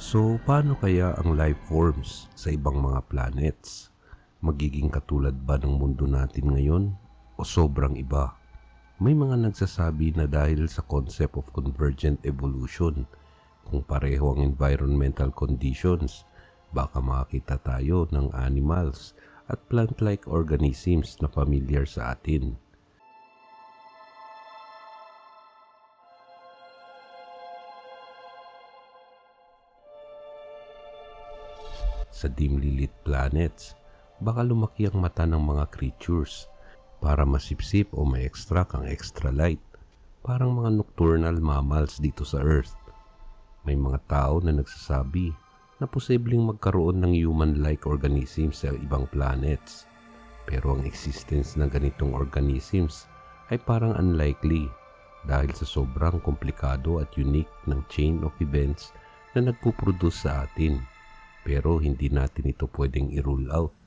So, paano kaya ang life forms sa ibang mga planets? Magiging katulad ba ng mundo natin ngayon o sobrang iba? May mga nagsasabi na dahil sa concept of convergent evolution, kung pareho ang environmental conditions, baka makakita tayo ng animals at plant-like organisms na familiar sa atin. Sa dimly lit planets, baka lumaki ang mata ng mga creatures para masipsip o ma-extract ang extra light. Parang mga nocturnal mammals dito sa Earth. May mga tao na nagsasabi na posibleng magkaroon ng human-like organisms sa ibang planets. Pero ang existence ng ganitong organisms ay parang unlikely dahil sa sobrang komplikado at unique ng chain of events na nagpuproduce sa atin. Pero hindi natin ito pwedeng i-rule out.